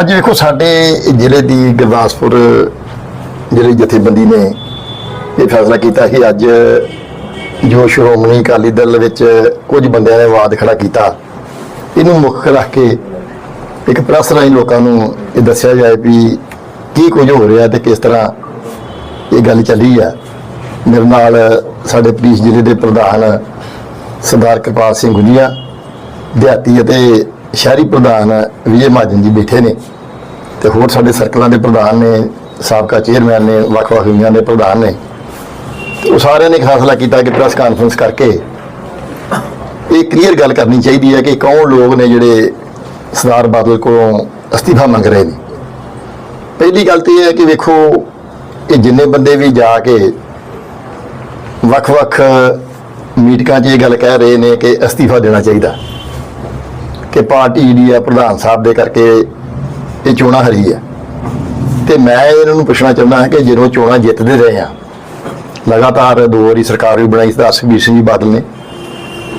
ਅੱਜ ਵੇਖੋ ਸਾਡੇ ਜ਼ਿਲ੍ਹੇ ਦੀ ਗੁਰਦਾਸਪੁਰ ਜ਼ਿਲ੍ਹੇ ਜਥੇਬੰਦੀ ਨੇ ਇਹ ਫੈਸਲਾ ਕੀਤਾ ਕਿ ਅੱਜ ਜੋ ਸ਼੍ਰੋਮਣੀ ਅਕਾਲੀ ਦਲ ਵਿੱਚ ਕੁਝ ਬੰਦਿਆਂ ਨੇ ਵਾਦ ਖੜਾ ਕੀਤਾ। ਇਹਨੂੰ ਮੁੱਖ ਰੱਖ ਕੇ ਇੱਕ ਪ੍ਰੈਸ ਰਾਹੀਂ ਲੋਕਾਂ ਨੂੰ ਇਹ ਦੱਸਿਆ ਜਾਏ ਵੀ ਕੀ ਕੁਝ ਹੋ ਰਿਹਾ ਤੇ ਕਿਸ ਤਰ੍ਹਾਂ ਇਹ ਗੱਲ ਚੱਲੀ ਆ। ਮੇਰੇ ਨਾਲ ਸਾਡੇ ਪੁਲਿਸ ਜ਼ਿਲ੍ਹੇ ਦੇ ਪ੍ਰਧਾਨ ਸਰਦਾਰ ਕਿਰਪਾਲ ਸਿੰਘ ਗੁਜੀਆ ਦਿਹਾਤੀ ਅਤੇ ਸ਼ਹਿਰੀ ਪ੍ਰਧਾਨ ਵਿਜੇ ਮਹਾਜਨ ਜੀ ਬੈਠੇ ਨੇ। ਤੇ ਹੋਰ ਸਾਡੇ ਸਰਕਲਾਂ ਦੇ ਪ੍ਰਧਾਨ ਨੇ, ਸਾਬਕਾ ਚੇਅਰਮੈਨ ਨੇ, ਵੱਖ-ਵੱਖ ਯੂਨੀਅਨਾਂ ਦੇ ਪ੍ਰਧਾਨ ਨੇ, ਤੇ ਉਹ ਸਾਰਿਆਂ ਨੇ ਫੈਸਲਾ ਕੀਤਾ ਕਿ ਪ੍ਰੈਸ ਕਾਨਫਰੰਸ ਕਰਕੇ ਇਹ ਕਲੀਅਰ ਗੱਲ ਕਰਨੀ ਚਾਹੀਦੀ ਹੈ ਕਿ ਕੌਣ ਲੋਕ ਨੇ ਜਿਹੜੇ ਸਰਦਾਰ ਬਾਦਲ ਕੋਲੋਂ ਅਸਤੀਫਾ ਮੰਗ ਰਹੇ ਨੇ। ਪਹਿਲੀ ਗੱਲ ਤੇ ਇਹ ਹੈ ਕਿ ਵੇਖੋ, ਇਹ ਜਿੰਨੇ ਬੰਦੇ ਵੀ ਜਾ ਕੇ ਵੱਖ-ਵੱਖ ਮੀਟਿੰਗਾਂ 'ਚ ਇਹ ਗੱਲ ਕਹਿ ਰਹੇ ਨੇ ਕਿ ਅਸਤੀਫਾ ਦੇਣਾ ਚਾਹੀਦਾ, ਕਿ ਪਾਰਟੀ ਜਿਹੜੀ ਆ ਪ੍ਰਧਾਨ ਸਾਹਿਬ ਦੇ ਕਰਕੇ ਇਹ ਚੋਣਾਂ ਹਰੀ ਹੈ ਤੇ ਮੈਂ ਇਹਨਾਂ ਨੂੰ ਪੁੱਛਣਾ ਚਾਹੁੰਦਾ ਹਾਂ ਕਿ ਜਦੋਂ ਚੋਣਾਂ ਜਿੱਤਦੇ ਰਹੇ ਆ, ਲਗਾਤਾਰ ਦੋ ਵਾਰੀ ਸਰਕਾਰ ਵੀ ਬਣਾਈ ਸਰਦਾਰ ਸੁਖਬੀਰ ਸਿੰਘ ਜੀ ਬਾਦਲ ਨੇ।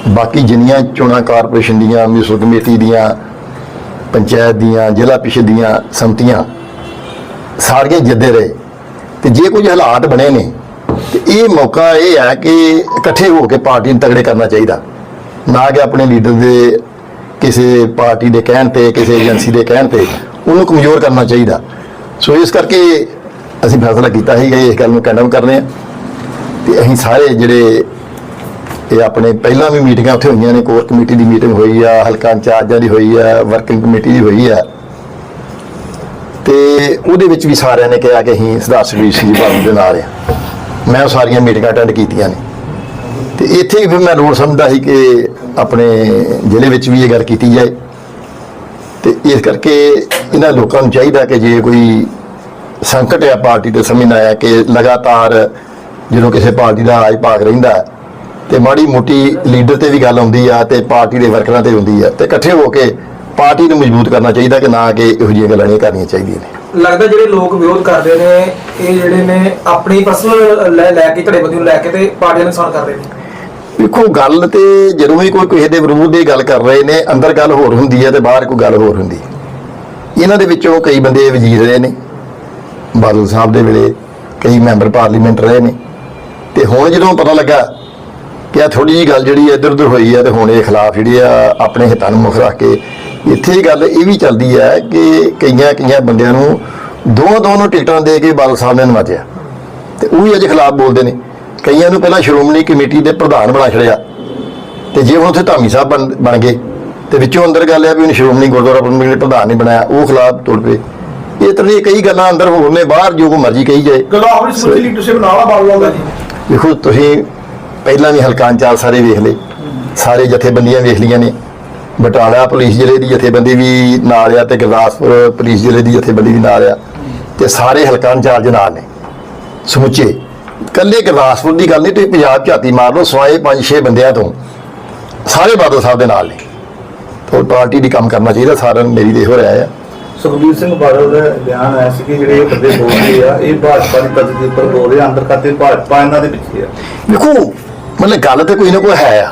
ਬਾਕੀ ਜਿੰਨੀਆਂ ਚੋਣਾਂ ਕਾਰਪੋਰੇਸ਼ਨ ਦੀਆਂ ਮਿਊਨਿਸਪਲ ਕਮੇਟੀ ਦੀਆਂ, ਪੰਚਾਇਤ ਦੀਆਂ, ਜ਼ਿਲ੍ਹਾ ਪ੍ਰੀਸ਼ਦ ਦੀਆਂ ਸੰਮਤੀਆਂ, ਸਾਰੀਆਂ ਜਿੱਦੇ ਰਹੇ। ਤੇ ਜੇ ਕੁਝ ਹਾਲਾਤ ਬਣੇ ਨੇ, ਤੇ ਇਹ ਮੌਕਾ ਇਹ ਹੈ ਕਿ ਇਕੱਠੇ ਹੋ ਕੇ ਪਾਰਟੀ ਨੂੰ ਤਗੜੇ ਕਰਨਾ ਚਾਹੀਦਾ। ਨਾ ਕਿ ਆਪਣੇ ਲੀਡਰ ਦੇ ਕਿਸੇ ਪਾਰਟੀ ਦੇ ਕਹਿਣ ਤੇ, ਕਿਸੇ ਏਜੰਸੀ ਦੇ ਕਹਿਣ ਤੇ। ਉਹਨੂੰ ਕਮਜ਼ੋਰ ਕਰਨਾ ਚਾਹੀਦਾ। ਸੋ ਇਸ ਕਰਕੇ ਅਸੀਂ ਫੈਸਲਾ ਕੀਤਾ ਸੀਗਾ ਇਸ ਗੱਲ ਨੂੰ ਕੰਡਮ ਕਰਨੇ ਆ। ਤੇ ਅਸੀਂ ਸਾਰੇ ਜਿਹੜੇ ਇਹ ਆਪਣੇ ਪਹਿਲਾਂ ਵੀ ਮੀਟਿੰਗਾਂ ਉੱਥੇ ਹੋਈਆਂ ਨੇ, ਕੋਰ ਕਮੇਟੀ ਦੀ ਮੀਟਿੰਗ ਹੋਈ ਆ, ਹਲਕਾ ਇੰਚਾਰਜਾਂ ਦੀ ਹੋਈ ਆ, ਵਰਕਿੰਗ ਕਮੇਟੀ ਦੀ ਹੋਈ ਆ। ਤੇ ਉਹਦੇ ਵਿੱਚ ਵੀ ਸਾਰਿਆਂ ਨੇ ਕਿਹਾ ਕਿ ਅਸੀਂ ਸਰਦਾਰ ਸੁਖਬੀਰ ਸਿੰਘ ਜੀ ਬਾਦਲ ਦੇ ਨਾਲ ਆ। ਮੈਂ ਉਹ ਸਾਰੀਆਂ ਮੀਟਿੰਗਾਂ ਅਟੈਂਡ ਕੀਤੀਆਂ ਨੇ। ਤੇ ਇੱਥੇ ਵੀ ਫਿਰ ਮੈਂ ਲੋੜ ਸਮਝਦਾ ਸੀ ਕਿ ਆਪਣੇ ਜ਼ਿਲ੍ਹੇ ਵਿੱਚ ਵੀ ਇਹ ਗੱਲ ਕੀਤੀ ਜਾਏ। ਤੇ ਇਸ ਕਰਕੇ ਇਹਨਾਂ ਲੋਕਾਂ ਨੂੰ ਚਾਹੀਦਾ ਕਿ ਜੇ ਕੋਈ ਸੰਕਟ ਆ ਪਾਰਟੀ ਦੇ ਸਮੇਂ ਆਇਆ ਕਿ ਲਗਾਤਾਰ ਜਦੋਂ ਕਿਸੇ ਪਾਰਟੀ ਦਾ ਰਾਜ ਭਾਗ ਰਹਿੰਦਾ ਹੈ, ਤੇ ਮਾੜੀ ਮੋਟੀ ਲੀਡਰ ਤੇ ਵੀ ਗੱਲ ਆਉਂਦੀ ਆ ਤੇ ਪਾਰਟੀ ਦੇ ਵਰਕਰਾਂ ਤੇ ਹੁੰਦੀ ਆ ਤੇ ਇਕੱਠੇ ਹੋ ਕੇ ਪਾਰਟੀ ਨੂੰ ਮਜ਼ਬੂਤ ਕਰਨਾ ਚਾਹੀਦਾ ਕਿ ਨਾ ਕਿ ਇਹੋ ਜਿਹੀਆਂ ਗੱਲਾਂ ਨਹੀਂ ਕਰਨੀਆਂ ਚਾਹੀਦੀਆਂ ਨੇ। ਲੱਗਦਾ ਜਿਹੜੇ ਲੋਕ ਵਿਰੋਧ ਕਰਦੇ ਨੇ ਇਹ ਜਿਹੜੇ ਨੇ ਆਪਣੀ ਪਰਸਨਲ ਲੈ ਲੈ ਕੇ ਧੜੇਬੰਦੀ ਨੂੰ ਲੈ ਕੇ ਤੇ ਪਾਰਟੀ ਦਾ ਨੁਕਸਾਨ ਕਰ ਰਹੇ ਨੇ। ਦੇਖੋ, ਗੱਲ ਤੇ ਜਦੋਂ ਵੀ ਕੋਈ ਕਿਸੇ ਦੇ ਵਿਰੋਧ ਦੀ ਗੱਲ ਕਰ ਰਹੇ ਨੇ, ਅੰਦਰ ਗੱਲ ਹੋਰ ਹੁੰਦੀ ਹੈ ਤੇ ਬਾਹਰ ਕੋਈ ਗੱਲ ਹੋਰ ਹੁੰਦੀ ਇਹਨਾਂ ਦੇ ਵਿੱਚੋਂ ਕਈ ਬੰਦੇ ਵਜ਼ੀਰ ਰਹੇ ਨੇ। ਬਾਦਲ ਸਾਹਿਬ ਦੇ ਵੇਲੇ ਕਈ ਮੈਂਬਰ ਪਾਰਲੀਮੈਂਟ ਰਹੇ ਨੇ। ਤੇ ਹੁਣ ਜਦੋਂ ਪਤਾ ਲੱਗਾ ਕਿ ਆ ਥੋੜੀ ਜੀ ਗੱਲ ਜਿਹੜੀ ਇੱਧਰ ਉੱਧਰ ਹੋਈ ਹੈ ਤੇ ਹੁਣ ਇਹ ਖਿਲਾਫ ਜਿਹੜੀ ਆ ਆਪਣੇ ਹਿੱਤਾਂ ਨੂੰ ਮੁੱਖ ਰੱਖ ਕੇ ਇੱਥੇ ਗੱਲ ਇਹ ਵੀ ਚੱਲਦੀ ਹੈ ਕਿ ਕਈਆਂ ਕਈਆਂ ਬੰਦਿਆਂ ਨੂੰ ਦੋ ਦੋ ਨੂੰ ਟਿਕਟਾਂ ਦੇ ਕੇ ਬਾਦਲ ਸਾਹਿਬ ਨੇ ਨਵਾਜਿਆ। ਤੇ ਉਹ ਵੀ ਅੱਜ ਖਿਲਾਫ ਬੋਲਦੇ ਨੇ। ਕਈਆਂ ਨੂੰ ਪਹਿਲਾਂ ਸ਼੍ਰੋਮਣੀ ਕਮੇਟੀ ਦੇ ਪ੍ਰਧਾਨ ਬਣਾ ਛੜਿਆ ਤੇ ਜੇ ਹੁਣ ਉੱਥੇ ਧਾਮੀ ਸਾਹਿਬ ਬਣ ਬਣ ਗਏ ਤੇ ਵਿੱਚੋਂ ਅੰਦਰ ਗੱਲ ਹੈ ਵੀ ਉਹਨੇ ਸ਼੍ਰੋਮਣੀ ਗੁਰਦੁਆਰਾ ਪ੍ਰਬੰਧਕ ਦੇ ਪ੍ਰਧਾਨ ਨਹੀਂ ਬਣਾਇਆ ਉਹ ਖਿਲਾਫ ਤੁਰ ਪਏ। ਇਹ ਤਰ੍ਹਾਂ ਦੀਆਂ ਕਈ ਗੱਲਾਂ ਅੰਦਰ ਹੋਰ ਨੇ ਬਾਹਰ ਜੋ ਕੋ ਮਰਜ਼ੀ ਕਹੀ ਜਾਏ। ਜਦੋਂ ਆਪਣੀ ਸਮੁੱਚੀ ਲੀਡਰਸ਼ਿਪ ਨਾਲ ਆ ਬਾਲ ਲਾਉਂਦਾ ਜੀ। ਦੇਖੋ ਤੁਸੀਂ ਪਹਿਲਾਂ ਵੀ ਹਲਕਾ ਇੰਚਾਰਜ ਸਾਰੇ ਵੇਖ ਲਏ ਸਾਰੇ ਜਥੇਬੰਦੀਆਂ ਵੇਖ ਲਈਆਂ ਨੇ। ਬਟਾਲਾ ਪੁਲਿਸ ਜ਼ਿਲ੍ਹੇ ਦੀ ਜਥੇਬੰਦੀ ਵੀ ਨਾਲ ਆ ਤੇ ਗੁਰਦਾਸਪੁਰ ਪੁਲਿਸ ਜ਼ਿਲ੍ਹੇ ਦੀ ਜਥੇਬੰਦੀ ਵੀ ਨਾਲ ਆ। ਤੇ ਸਾਰੇ ਹਲਕਾ ਇੰਚਾਰਜ ਨਾਲ ਨੇ ਸਮੁੱਚੇ। ਕੱਲੇ ਗੁਰਦਾਸਪੁਰ ਦੀ ਗੱਲ ਨਹੀਂ ਤੁਸੀਂ ਪੰਜਾਬ ਝਾਤੀ ਮਾਰ ਲਓ ਸਵਾਏ 5-6 ਬੰਦਿਆਂ ਤੋਂ। ਸਾਰੇ ਬਾਦਲ ਸਾਹਿਬ ਦੇ ਨਾਲ ਨੇ। ਤਾਂ ਪਾਰਟੀ ਦੀ ਕੰਮ ਕਰਨਾ ਚਾਹੀਦਾ ਸਾਰਿਆਂ ਨੂੰ ਮੇਰੀ ਤੇ ਇਹੋ ਰਾਏ ਆ। ਸੁਖਬੀਰ ਸਿੰਘ ਬਾਦਲ ਦਾ ਬਿਆਨ ਆਇਆ ਸੀ ਕਿ ਜਿਹੜੇ ਇਹ ਬੰਦੇ ਬੋਲਦੇ ਆ ਇਹ ਭਾਜਪਾ ਦੀ ਤਦ ਦੇ ਉੱਪਰ ਬੋਲ ਰਹੇ ਆ ਅੰਦਰ ਖਾਤੇ ਭਾਜਪਾ ਇਹਨਾਂ ਦੇ ਪਿੱਛੇ ਆ। ਵੇਖੋ ਮਤਲਬ ਗੱਲ ਤੇ ਕੋਈ ਨਾ ਕੋਈ ਹੈ ਆ।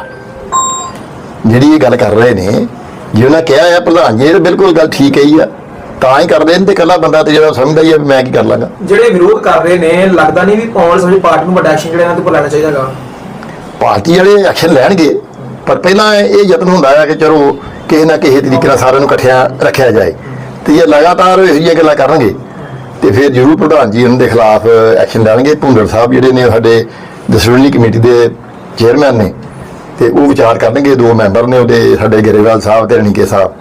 ਜਿਹੜੀ ਇਹ ਗੱਲ ਕਰ ਰਹੇ ਨੇ ਜੇ ਉਹਨਾਂ ਕਿਹਾ ਆ ਪ੍ਰਧਾਨ ਜੀ ਇਹ ਬਿਲਕੁਲ ਗੱਲ ਠੀਕ ਹੈ ਹੀ ਆ। ਤਾਂ ਹੀ ਕਰਦੇ ਨੇ ਤੇ ਇਕੱਲਾ ਬੰਦਾ ਤੇ ਜਿਹੜਾ ਸਮਝਦਾ ਹੀ ਆ ਵੀ ਮੈਂ ਕੀ ਕਰ ਲਾਂਗਾ। ਜਿਹੜੇ ਵਿਰੋਧ ਕਰ ਰਹੇ ਨੇ ਲੱਗਦਾ ਨਹੀਂ ਵੀ ਆਉਣ ਵਾਲੀ ਪਾਰਟੀ ਨੂੰ ਵੱਡਾ ਐਕਸ਼ਨ ਜਿਹੜਾ ਇਹਨਾਂ ਉੱਪਰ ਲੈਣਾ ਚਾਹੀਦਾਗਾ ਪਾਰਟੀ ਵਾਲੇ ਐਕਸ਼ਨ ਲੈਣਗੇ ਪਰ ਪਹਿਲਾਂ ਇਹ ਯਤਨ ਹੁੰਦਾ ਆ ਕਿ ਚਲੋ ਕਿਸੇ ਨਾ ਕਿਸੇ ਤਰੀਕੇ ਨਾਲ ਸਾਰਿਆਂ ਨੂੰ ਇਕੱਠਿਆਂ ਰੱਖਿਆ ਜਾਏ। ਤੇ ਇਹ ਲਗਾਤਾਰ ਇਹੋ ਜਿਹੀਆਂ ਗੱਲਾਂ ਕਰਨਗੇ। ਤੇ ਫਿਰ ਜ਼ਰੂਰ ਪ੍ਰਧਾਨ ਜੀ ਉਹਨਾਂ ਦੇ ਖਿਲਾਫ ਐਕਸ਼ਨ ਲੈਣਗੇ। ਭੁੰਦੜ ਸਾਹਿਬ ਜਿਹੜੇ ਨੇ ਸਾਡੇ ਦਸਵੀਨੀ ਕਮੇਟੀ ਦੇ ਚੇਅਰਮੈਨ ਨੇ। ਤੇ ਉਹ ਵਿਚਾਰ ਕਰਨਗੇ ਦੋ ਮੈਂਬਰ ਨੇ ਉਹਦੇ ਸਾਡੇ ਗਰੇਵਾਲ ਸਾਹਿਬ ਤੇ ਰਣੀਕੇ ਸਾਹਿਬ।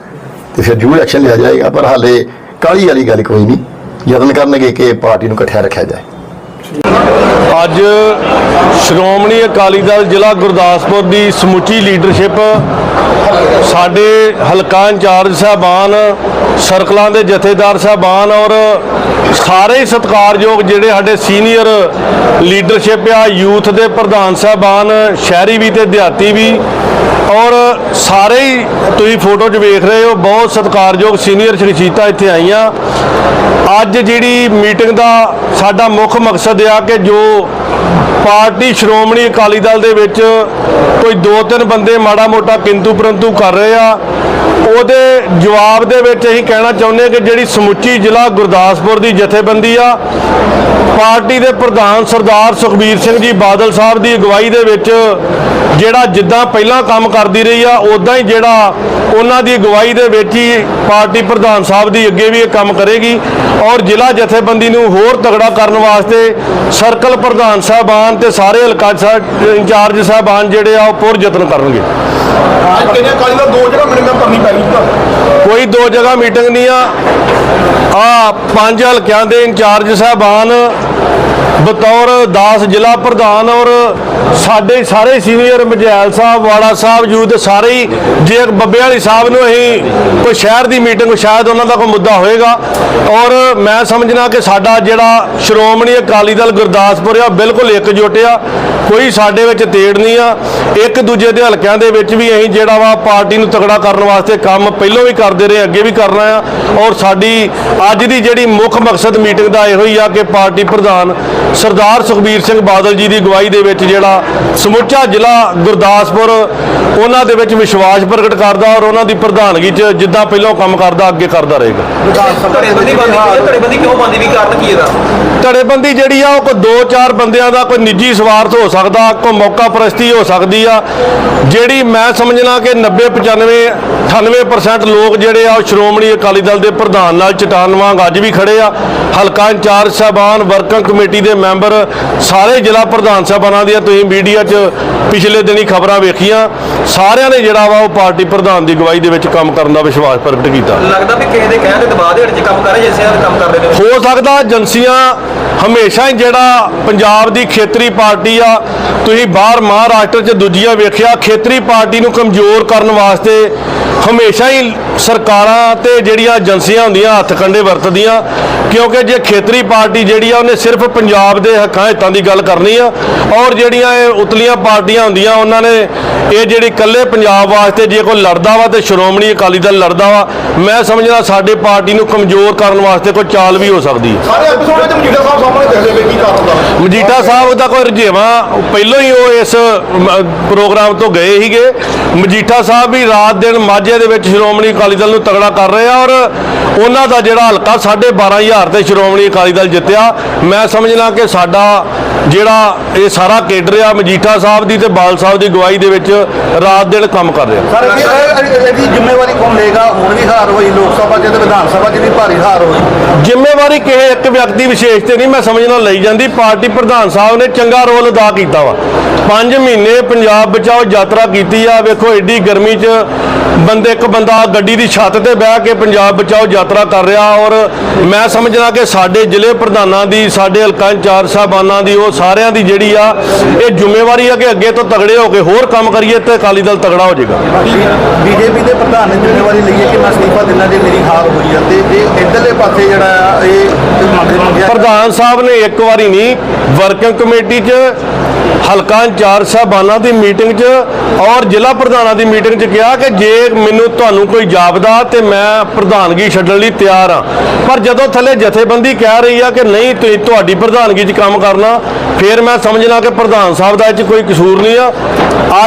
ਤੇ ਫਿਰ ਜ਼ਰੂਰ ਐਕਸ਼ਨ ਲਿਆ ਜਾਏਗਾ, ਪਰ ਹਾਲੇ ਕਾਲੀ ਵਾਲੀ ਗੱਲ ਕੋਈ ਨਹੀਂ। ਯਤਨ ਕਰਨਗੇ ਕਿ ਪਾਰਟੀ ਨੂੰ ਇਕੱਠਿਆ ਰੱਖਿਆ ਜਾਏ। ਅੱਜ ਸ਼੍ਰੋਮਣੀ ਅਕਾਲੀ ਦਲ ਜ਼ਿਲ੍ਹਾ ਗੁਰਦਾਸਪੁਰ ਦੀ ਸਮੁੱਚੀ ਲੀਡਰਸ਼ਿਪ ਸਾਡੇ ਹਲਕਾ ਇੰਚਾਰਜ ਸਾਹਿਬਾਨ, ਸਰਕਲਾਂ ਦੇ ਜਥੇਦਾਰ ਸਾਹਿਬਾਨ ਔਰ ਸਾਰੇ ਹੀ ਸਤਿਕਾਰਯੋਗ ਜਿਹੜੇ ਸਾਡੇ ਸੀਨੀਅਰ ਲੀਡਰਸ਼ਿਪ ਆ, ਯੂਥ ਦੇ ਪ੍ਰਧਾਨ ਸਾਹਿਬਾਨ, ਸ਼ਹਿਰੀ ਵੀ ਤੇ ਦਿਹਾਤੀ ਵੀ। ਔਰ ਸਾਰੇ ਹੀ ਤੁਸੀਂ ਫੋਟੋ 'ਚ ਵੇਖ ਰਹੇ ਹੋ, ਬਹੁਤ ਸਤਿਕਾਰਯੋਗ ਸੀਨੀਅਰ ਸ਼ਖਸੀਅਤਾਂ ਇੱਥੇ ਆਈਆਂ। ਅੱਜ ਜਿਹੜੀ ਮੀਟਿੰਗ ਦਾ ਸਾਡਾ ਮੁੱਖ ਮਕਸਦ ਆ ਕਿ ਜੋ ਪਾਰਟੀ ਸ਼੍ਰੋਮਣੀ ਅਕਾਲੀ ਦਲ ਦੇ ਵਿੱਚ ਕੋਈ ਦੋ ਤਿੰਨ ਬੰਦੇ ਮਾੜਾ ਮੋਟਾ ਕਿੰਤੂ ਪਰੰਤੂ ਕਰ ਰਹੇ ਆ ਉਹਦੇ ਜਵਾਬ ਦੇ ਵਿੱਚ ਅਸੀਂ ਕਹਿਣਾ ਚਾਹੁੰਦੇ ਹਾਂ ਕਿ ਜਿਹੜੀ ਸਮੁੱਚੀ ਜ਼ਿਲ੍ਹਾ ਗੁਰਦਾਸਪੁਰ ਦੀ ਜਥੇਬੰਦੀ ਆ ਪਾਰਟੀ ਦੇ ਪ੍ਰਧਾਨ ਸਰਦਾਰ ਸੁਖਬੀਰ ਸਿੰਘ ਜੀ ਬਾਦਲ ਸਾਹਿਬ ਦੀ ਅਗਵਾਈ ਦੇ ਵਿੱਚ ਜਿਹੜਾ ਜਿੱਦਾਂ ਪਹਿਲਾਂ ਕੰਮ ਕਰਦੀ ਰਹੀ ਆ ਉਦਾਂ ਹੀ ਜਿਹੜਾ ਉਹਨਾਂ ਦੀ ਅਗਵਾਈ ਦੇ ਵਿੱਚ ਹੀ ਪਾਰਟੀ ਪ੍ਰਧਾਨ ਸਾਹਿਬ ਦੀ ਅੱਗੇ ਵੀ ਇਹ ਕੰਮ ਕਰੇਗੀ ਔਰ ਜ਼ਿਲ੍ਹਾ ਜਥੇਬੰਦੀ ਨੂੰ ਹੋਰ ਤਗੜਾ ਕਰਨ ਵਾਸਤੇ ਸਰਕਲ ਪ੍ਰਧਾਨ ਸਾਹਿਬਾਨ ਤੇ ਸਾਰੇ ਹਲਕਾ ਸਾਹਿਬ ਇੰਚਾਰਜ ਸਾਹਿਬਾਨ ਜਿਹੜੇ ਆ ਉਹ ਪੁਰ ਯਤਨ ਕਰਨਗੇ। ਅੱਜ ਕਿਹਨੇ ਕਾਲੀ ਦਾ ਦੋ ਜਗ੍ਹਾ ਮਿਲਣਾ ਕਰਨੀ ਪੈਣੀ ਤਾਂ ਕੋਈ ਦੋ ਜਗ੍ਹਾ ਮੀਟਿੰਗ ਨਹੀਂ ਆ। ਆ ਪੰਜ ਹਲਕਿਆਂ ਦੇ ਇੰਚਾਰਜ ਸਾਹਿਬਾਨ Thank you. ਬਤੌਰ ਦਾਸ ਜ਼ਿਲ੍ਹਾ ਪ੍ਰਧਾਨ ਔਰ ਸਾਡੇ ਸਾਰੇ ਸੀਨੀਅਰ ਮਜੈਲ ਸਾਹਿਬ, ਵਾਲਾ ਸਾਹਿਬ ਯੂਥ ਸਾਰੇ ਹੀ, ਜੇ ਬੱਬੇ ਵਾਲੀ ਸਾਹਿਬ ਨੂੰ ਅਸੀਂ ਕੋਈ ਸ਼ਹਿਰ ਦੀ ਮੀਟਿੰਗ ਸ਼ਾਇਦ ਉਹਨਾਂ ਦਾ ਕੋਈ ਮੁੱਦਾ ਹੋਏਗਾ। ਔਰ ਮੈਂ ਸਮਝਣਾ ਕਿ ਸਾਡਾ ਜਿਹੜਾ ਸ਼੍ਰੋਮਣੀ ਅਕਾਲੀ ਦਲ ਗੁਰਦਾਸਪੁਰ ਆ ਬਿਲਕੁਲ ਇਕਜੁੱਟ ਆ। ਕੋਈ ਸਾਡੇ ਵਿੱਚ ਤੇੜ ਨਹੀਂ ਆ। ਇੱਕ ਦੂਜੇ ਦੇ ਹਲਕਿਆਂ ਦੇ ਵਿੱਚ ਵੀ ਅਸੀਂ ਜਿਹੜਾ ਵਾ ਪਾਰਟੀ ਨੂੰ ਤਕੜਾ ਕਰਨ ਵਾਸਤੇ ਕੰਮ ਪਹਿਲਾਂ ਵੀ ਕਰਦੇ ਰਹੇ, ਅੱਗੇ ਵੀ ਕਰਨਾ ਆ। ਔਰ ਸਾਡੀ ਅੱਜ ਦੀ ਜਿਹੜੀ ਮੁੱਖ ਮਕਸਦ ਮੀਟਿੰਗ ਦਾ ਇਹੋ ਹੀ ਆ ਕਿ ਪਾਰਟੀ ਪ੍ਰਧਾਨ ਸਰਦਾਰ ਸੁਖਬੀਰ ਸਿੰਘ ਬਾਦਲ ਜੀ ਦੀ ਅਗਵਾਈ ਦੇ ਵਿੱਚ ਜਿਹੜਾ ਸਮੁੱਚਾ ਜ਼ਿਲ੍ਹਾ ਗੁਰਦਾਸਪੁਰ ਉਹਨਾਂ ਦੇ ਵਿੱਚ ਵਿਸ਼ਵਾਸ ਪ੍ਰਗਟ ਕਰਦਾ ਔਰ ਉਹਨਾਂ ਦੀ ਪ੍ਰਧਾਨਗੀ 'ਚ ਜਿੱਦਾਂ ਪਹਿਲਾਂ ਕੰਮ ਕਰਦਾ ਅੱਗੇ ਕਰਦਾ ਰਹੇਗਾ। ਧੜੇਬੰਦੀ ਬੰਦੀ ਹੋਈ ਹੈ ਧੜੇਬੰਦੀ ਕਿਉਂ ਬੰਦੀ ਵੀ ਕਾਰਨ ਕੀ ਇਹਦਾ? ਧੜੇਬੰਦੀ ਜਿਹੜੀ ਆ ਉਹ ਕੋਈ ਦੋ ਚਾਰ ਬੰਦਿਆਂ ਦਾ ਕੋਈ ਨਿੱਜੀ ਸਵਾਰਥ ਹੋ ਸਕਦਾ ਕੋਈ ਮੌਕਾ ਪ੍ਰਸਤੀ ਹੋ ਸਕਦੀ ਆ ਜਿਹੜੀ ਮੈਂ ਸਮਝਣਾ ਕਿ 90 95 98% ਲੋਕ ਜਿਹੜੇ ਆ ਉਹ ਸ਼੍ਰੋਮਣੀ ਅਕਾਲੀ ਦਲ ਦੇ ਪ੍ਰਧਾਨ ਨਾਲ ਚਟਾਨ ਵਾਂਗ ਅੱਜ ਵੀ ਖੜੇ ਆ। ਹਲਕਾ ਇੰਚਾਰਜ ਸਾਹਿਬਾਨ ਵਰਕਿੰਗ ਕਮੇਟੀ ਦੇ ਮੈਂਬਰ ਸਾਰੇ ਜ਼ਿਲ੍ਹਾ ਪ੍ਰਧਾਨ ਸਾਹਿਬਾਨਾਂ ਦੀਆਂ ਤੁਸੀਂ ਮੀਡੀਆ 'ਚ ਪਿਛਲੇ ਦਿਨੀ ਖਬਰਾਂ ਵੇਖੀਆਂ ਸਾਰਿਆਂ ਨੇ ਜਿਹੜਾ ਵਾ ਉਹ ਪਾਰਟੀ ਪ੍ਰਧਾਨ ਦੀ ਅਗਵਾਈ ਦੇ ਵਿੱਚ ਕੰਮ ਕਰਨ ਦਾ ਵਿਸ਼ਵਾਸ ਪ੍ਰਗਟ ਕੀਤਾ। ਲੱਗਦਾ ਵੀ ਕਿਸੇ ਦੇ ਕਹਿਣ ਦੇ ਦਬਾਅ ਦੇ ਵਿੱਚ ਕੰਮ ਕਰ ਰਹੇ ਜਿਵੇਂ ਕੰਮ ਕਰ ਰਹੇ ਨੇ। ਹੋ ਸਕਦਾ ਏਜੰਸੀਆਂ ਹਮੇਸ਼ਾ ਹੀ ਜਿਹੜਾ ਪੰਜਾਬ ਦੀ ਖੇਤਰੀ ਪਾਰਟੀ ਆ ਤੁਸੀਂ ਬਾਹਰ ਮਹਾਰਾਸ਼ਟਰ 'ਚ ਦੂਜੀਆਂ ਵੇਖਿਆ ਖੇਤਰੀ ਪਾਰਟੀ ਨੂੰ ਕਮਜ਼ੋਰ ਕਰਨ ਵਾਸਤੇ ਹਮੇਸ਼ਾ ਹੀ ਸਰਕਾਰਾਂ ਤੇ ਜਿਹੜੀਆਂ ਏਜੰਸੀਆਂ ਹੁੰਦੀਆਂ ਹੱਥ ਕੰਡੇ ਵਰਤਦੀਆਂ ਕਿਉਂਕਿ ਜੇ ਖੇਤਰੀ ਪਾਰਟੀ ਜਿਹੜੀ ਆ ਉਹਨੇ ਸਿਰਫ ਪੰਜਾਬ ਦੇ ਹੱਕਾਂ ਹਿੱਤਾਂ ਦੀ ਗੱਲ ਕਰਨੀ ਆ ਔਰ ਜਿਹੜੀਆਂ ਇਹ ਉਤਲੀਆਂ ਪਾਰਟੀਆਂ ਹੁੰਦੀਆਂ ਉਹਨਾਂ ਨੇ ਇਹ ਜਿਹੜੀ ਇਕੱਲੇ ਪੰਜਾਬ ਵਾਸਤੇ ਜੇ ਕੋਈ ਲੜਦਾ ਵਾ ਤੇ ਸ਼੍ਰੋਮਣੀ ਅਕਾਲੀ ਦਲ ਲੜਦਾ ਵਾ ਮੈਂ ਸਮਝਦਾ ਸਾਡੇ ਪਾਰਟੀ ਨੂੰ ਕਮਜ਼ੋਰ ਕਰਨ ਵਾਸਤੇ ਕੋਈ ਚਾਲ ਵੀ ਹੋ ਸਕਦੀ ਹੈ ਸਾਰੇ ਐਪੀਸੋਡ ਵਿੱਚ ਮਜੀਠਾ ਸਾਹਿਬ ਸਾਹਮਣੇ ਦੱਸਦੇ ਪਏ ਕੀ ਕਾਰਨ ਮਜੀਠਾ ਸਾਹਿਬ ਦਾ ਕੋਈ ਰੁਝੇਵਾਂ ਪਹਿਲਾਂ ਹੀ ਉਹ ਇਸ ਮ, ਪ੍ਰੋਗਰਾਮ ਤੋਂ ਗਏ ਸੀਗੇ। ਮਜੀਠਾ ਸਾਹਿਬ ਵੀ ਰਾਤ ਦਿਨ ਮਾਝੇ ਦੇ ਵਿੱਚ ਸ਼੍ਰੋਮਣੀ ਅਕਾਲੀ ਦਲ ਨੂੰ ਤਗੜਾ ਕਰ ਰਹੇ ਆ ਔਰ ਉਹਨਾਂ ਦਾ ਜਿਹੜਾ ਹਲਕਾ 12500 ਤੇ ਸ਼੍ਰੋਮਣੀ ਅਕਾਲੀ ਦਲ ਜਿੱਤਿਆ। ਮੈਂ ਸਮਝਣਾ ਕਿ ਸਾਡਾ ਜਿਹੜਾ ਇਹ ਸਾਰਾ ਕੇਡਰ ਆ ਮਜੀਠਾ ਸਾਹਿਬ ਦੀ ਤੇ ਬਾਲ ਸਾਹਿਬ ਦੀ ਅਗਵਾਈ ਦੇ ਵਿੱਚ ਰਾਤ ਦਿਨ ਕੰਮ ਕਰ ਰਿਹਾ। ਸਰ ਇਹ- ਇਹ- ਇਹਦੀ ਜ਼ਿੰਮੇਵਾਰੀ ਕੌਣ ਲਏਗਾ? ਹੁਣ ਵੀ ਹਾਰ ਹੋਈ ਲੋਕ ਸਭਾ 'ਚ ਤੇ ਵਿਧਾਨ ਸਭਾ 'ਚ ਵੀ ਭਾਰੀ ਹਾਰ ਹੋਈ। ਜ਼ਿੰਮੇਵਾਰੀ ਕਿਸੇ ਇੱਕ ਵਿਅਕਤੀ ਵਿਸ਼ੇਸ਼ ਤੇ ਨਹੀਂ ਮੈਂ ਸਮਝਣਾ ਲਈ ਜਾਂਦੀ। ਪਾਰਟੀ ਪ੍ਰਧਾਨ ਸਾਹਿਬ ਨੇ ਚੰਗਾ ਰੋਲ ਅਦਾ ਕੀਤਾ ਵਾ। 5 ਮਹੀਨੇ ਪੰਜਾਬ ਬਚਾਓ ਯਾਤਰਾ ਕੀਤੀ ਆ। ਵੇਖੋ ਐਡੀ ਗਰਮੀ 'ਚ ਬੰਦੇ ਇੱਕ ਬੰਦਾ ਗੱਡੀ ਦੀ ਛੱਤ ਤੇ ਬਹਿ ਕੇ ਪੰਜਾਬ ਬਚਾਓ ਯਾਤਰਾ ਕਰ ਰਿਹਾ ਔਰ ਮੈਂ ਸਮਝਣਾ ਕਿ ਸਾਡੇ ਜ਼ਿਲ੍ਹੇ ਪ੍ਰਧਾਨਾਂ ਦੀ ਸਾਡੇ ਹਲਕਾ ਇੰਚਾਰਜ ਸਾਹਿਬਾਨਾਂ ਦੀ ਉਹ ਸਾਰਿਆਂ ਦੀ ਜਿਹੜੀ ਆ ਇਹ ਜ਼ਿੰਮੇਵਾਰੀ ਆ ਕਿ ਅੱਗੇ ਤੋਂ ਤਗੜੇ ਹੋ ਕੇ ਹੋਰ ਕੰਮ kariye ਤੇ ਅਕਾਲੀ ਦਲ ਤਗੜਾ ਹੋ ਜਾਏਗਾ। ਬੀਜੇਪੀ ਦੇ ਪ੍ਰਧਾਨ ਨੇ ਜ਼ਿੰਮੇਵਾਰੀ ਲਈ ਹੈ ਕਿ ਮੈਂ ਅਸਤੀਫਾ ਦਿੰਦਾ ਜੇ ਮੇਰੀ ਹਾਰ ਹੋਈ ਆ ਤੇ ਇਹ ਇਧਰਲੇ ਪਾਸੇ ਜਿਹੜਾ ਆ ਇਹ ਪ੍ਰਧਾਨ ਸਾਹਿਬ ਨੇ ਇੱਕ ਵਾਰੀ ਨਹੀਂ ਵਰਕਿੰਗ ਕਮੇਟੀ 'ਚ ਹਲਕਾ ਇੰਚਾਰਜ ਸਾਹਿਬਾਨਾਂ ਦੀ ਮੀਟਿੰਗ 'ਚ ਔਰ ਜ਼ਿਲ੍ਹਾ ਪ੍ਰਧਾਨਾਂ ਦੀ ਮੀਟਿੰਗ 'ਚ ਕਿਹਾ ਕਿ ਜੇ ਮੈਨੂੰ ਤੁਹਾਨੂੰ ਕੋਈ ਜਾਪਦਾ ਤੇ ਮੈਂ ਪ੍ਰਧਾਨਗੀ ਛੱਡਣ ਲਈ ਤਿਆਰ ਹਾਂ। ਪਰ ਜਦੋਂ ਥੱਲੇ ਜਥੇਬੰਦੀ ਕਹਿ ਰਹੀ ਆ ਕਿ ਨਹੀਂ, ਤੁਸੀਂ ਤੁਹਾਡੀ ਪ੍ਰਧਾਨਗੀ 'ਚ ਕੰਮ ਕਰਨਾ, ਫਿਰ ਮੈਂ ਸਮਝਣਾ ਕਿ ਪ੍ਰਧਾਨ ਸਾਹਿਬ ਦਾ ਇਹ 'ਚ ਕੋਈ ਕਸੂਰ ਨਹੀਂ ਆ।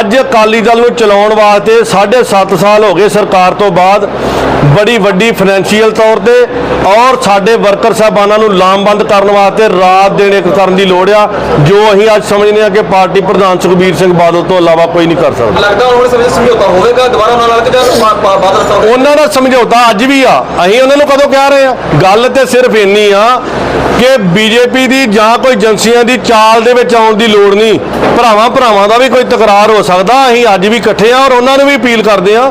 ਅੱਜ ਅਕਾਲੀ ਦਲ ਨੂੰ ਚਲਾਉਣ ਵਾਸਤੇ 7.5 ਸਾਲ ਹੋ ਗਏ ਸਰਕਾਰ ਤੋਂ ਬਾਅਦ। ਬੜੀ ਵੱਡੀ ਫਾਈਨੈਂਸ਼ੀਅਲ ਤੌਰ ਤੇ ਔਰ ਸਾਡੇ ਵਰਕਰ ਸਾਹਿਬਾਨਾਂ ਨੂੰ ਲਾਮਬੰਦ ਕਰਨ ਵਾਸਤੇ ਰਾਤ ਦਿਨ ਇੱਕ ਕਰਨ ਦੀ ਲੋੜ ਆ ਜੋ ਅਸੀਂ ਅੱਜ ਸਮਝਦੇ ਹਾਂ ਕਿ ਪਾਰਟੀ ਪ੍ਰਧਾਨ ਸੁਖਬੀਰ ਸਿੰਘ ਬਾਦਲ ਤੋਂ ਇਲਾਵਾ ਕੋਈ ਨਹੀਂ ਕਰ ਸਕਦਾ। ਲੱਗਦਾ ਹੁਣ ਸਮਝ ਸਮਝੌਤਾ ਹੋਵੇਗਾ ਦੁਬਾਰਾ ਉਹਨਾਂ ਨਾਲ ਕਿ ਜਾਂ ਬਾ- ਬਾ- ਬਾਦਲ ਸਾਹਿਬ ਉਹਨਾਂ ਦਾ ਸਮਝੌਤਾ ਅੱਜ ਵੀ ਆ। ਅਸੀਂ ਉਹਨਾਂ ਨੂੰ ਕਦੋਂ ਕਹਿ ਰਹੇ ਆ ਗੱਲ ਤੇ ਸਿਰਫ ਇੰਨੀ ਆ ਕਿ ਬੀਜੇਪੀ ਦੀ ਜਾਂ ਕੋਈ ਏਜੰਸੀਆਂ ਦੀ ਚਾਲ ਦੇ ਵਿੱਚ ਆਉਣ ਦੀ ਲੋੜ ਨਹੀਂ। ਭਰਾਵਾਂ ਭਰਾਵਾਂ ਦਾ ਵੀ ਕੋਈ ਤਕਰਾਰ ਹੋ ਸਕਦਾ ਅਸੀਂ ਅੱਜ ਵੀ ਇਕੱਠੇ ਆ ਔਰ ਉਹਨਾਂ ਨੂੰ ਵੀ ਅਪੀਲ ਕਰਦੇ ਆ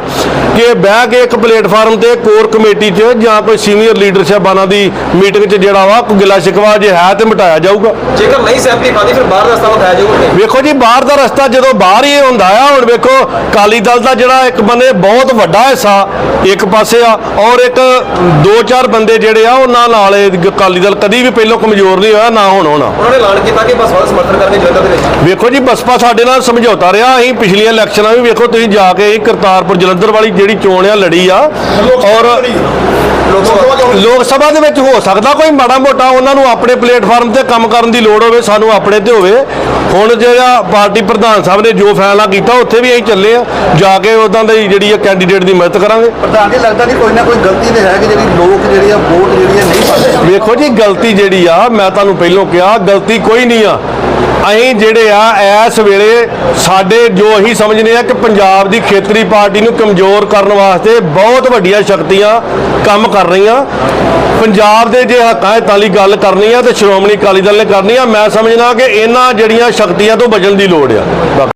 ਕਿ ਬਹਿ ਕੇ ਇੱਕ ਪਲੇਟਫਾਰਮ ਤੇ ਕੋਰ ਕਮੇਟੀ 'ਚ ਜਾਂ ਕੋਈ ਸੀਨੀਅਰ ਲੀਡਰਸ਼ਿਪਾਂ ਦੀ ਮੀਟਿੰਗ 'ਚ ਜਿਹੜਾ ਵਾ ਕੋਈ ਗਿਲਾ ਸ਼ਿਕਵਾ ਜੇ ਹੈ ਤੇ ਮਿਟਾਇਆ ਜਾਊਗਾ। ਜੇਕਰ ਨਹੀਂ ਸਹਿਮਤੀ ਪਾਦੀ ਫਿਰ ਬਾਹਰ ਦਾ ਰਸਤਾ ਵਿਖਾਇਆ ਜਾਊਗਾ। ਵੇਖੋ ਜੀ ਬਾਹਰ ਦਾ ਰਸਤਾ ਜਦੋਂ ਬਾਹਰ ਹੀ ਹੁੰਦਾ ਆ ਹੁਣ ਵੇਖੋ ਕਾਲੀ ਦਲ ਦਾ ਜਿਹੜਾ ਇੱਕ ਬੰਦੇ ਬਹੁਤ ਵੱਡਾ ਹਿੱਸਾ ਇੱਕ ਪਾਸੇ ਆ ਔਰ ਇੱਕ ਦੋ ਚਾਰ ਬੰਦੇ ਜਿਹੜੇ ਆ ਉਹਨਾਂ ਨਾਲ ਅਕਾਲੀ ਦਲ ਕਦੀ ਵੀ ਪਹਿਲਾਂ ਕਮਜ਼ੋਰ ਨਹੀਂ ਹੋਇਆ ਨਾ ਹੁਣ ਹੋਣਾ। ਉਹਨਾਂ ਨੇ ਐਲਾਨ ਕੀਤਾ ਕਿ ਬਸਪਾ ਦਾ ਸਮਰਥਨ ਕਰਕੇ ਜਲੰਧਰ ਦੇ ਵਿੱਚ। ਵੇਖੋ ਜੀ ਬਸਪਾ ਸਾਡੇ ਨਾਲ ਸਮਝੌਤਾ ਰਿਹਾ ਅਸੀਂ ਪਿਛਲੀਆਂ ਇਲੈਕਸ਼ਨਾਂ ਵੀ ਵੇਖੋ ਤੁਸੀਂ ਜਾ ਕੇ ਕਰਤਾਰਪੁਰ ਜਲੰਧਰ ਵਾਲੀ ਜਿਹੜੀ ਚੋਣ ਆ ਲੜੀ ਆ ਔਰ ਲੋਕ ਸਭਾ ਦੇ ਵਿੱਚ ਹੋ ਸਕਦਾ ਕੋਈ ਮਾੜਾ ਮੋਟਾ ਉਹਨਾਂ ਨੂੰ ਆਪਣੇ ਪਲੇਟਫਾਰਮ ਤੇ ਕੰਮ ਕਰਨ ਦੀ ਲੋੜ ਹੋਵੇ ਸਾਨੂੰ ਆਪਣੇ ਤੇ ਹੋਵੇ। ਹੁਣ ਜਿਹੜਾ ਪਾਰਟੀ ਪ੍ਰਧਾਨ ਸਾਹਿਬ ਨੇ ਜੋ ਫੈਸਲਾ ਕੀਤਾ ਉੱਥੇ ਵੀ ਅਸੀਂ ਚੱਲੇ ਆ ਜਾ ਕੇ ਉਦਾਂ ਦੀ ਜਿਹੜੀ ਆ ਕੈਂਡੀਡੇਟ ਦੀ ਮਦਦ ਕਰਾਂਗੇ। ਪ੍ਰਧਾਨ ਜੀ ਲੱਗਦਾ ਨਹੀਂ ਕੋਈ ਨਾ ਕੋਈ ਗਲਤੀ ਤੇ ਹੈ ਕਿ ਜਿਹੜੀ ਲੋਕ ਜਿਹੜੀ ਆ ਵੋਟ ਜਿਹੜੀ ਆ ਨਹੀਂ ਪਾਉਂਦੇ। ਵੇਖੋ ਜੀ ਗਲਤੀ ਜਿਹੜੀ ਆ ਮੈਂ ਤੁਹਾਨੂੰ ਪਹਿਲਾਂ ਕਿਹਾ ਗਲਤੀ ਕੋਈ ਨਹੀਂ ਆ। ਅਸੀਂ ਜਿਹੜੇ ਆ, ਇਸ ਵੇਲੇ ਸਾਡੇ ਜੋ ਅਸੀਂ ਸਮਝਦੇ ਆ ਕਿ ਪੰਜਾਬ ਦੀ ਖੇਤਰੀ ਪਾਰਟੀ ਨੂੰ ਕਮਜ਼ੋਰ ਕਰਨ ਵਾਸਤੇ ਬਹੁਤ ਵੱਡੀਆਂ ਸ਼ਕਤੀਆਂ ਕੰਮ ਕਰ ਰਹੀਆਂ। ਪੰਜਾਬ ਦੇ ਜੇ ਹੱਕਾਂ ਹਿੱਤਾਂ ਲਈ ਗੱਲ ਕਰਨੀ ਆ, ਤੇ ਸ਼੍ਰੋਮਣੀ ਅਕਾਲੀ ਦਲ ਨੇ ਕਰਨੀ ਆ, ਮੈਂ ਸਮਝਦਾ ਕਿ ਇਹਨਾਂ ਜਿਹੜੀਆਂ ਸ਼ਕਤੀਆਂ ਤੋਂ ਬਚਣ ਦੀ ਲੋੜ ਆ।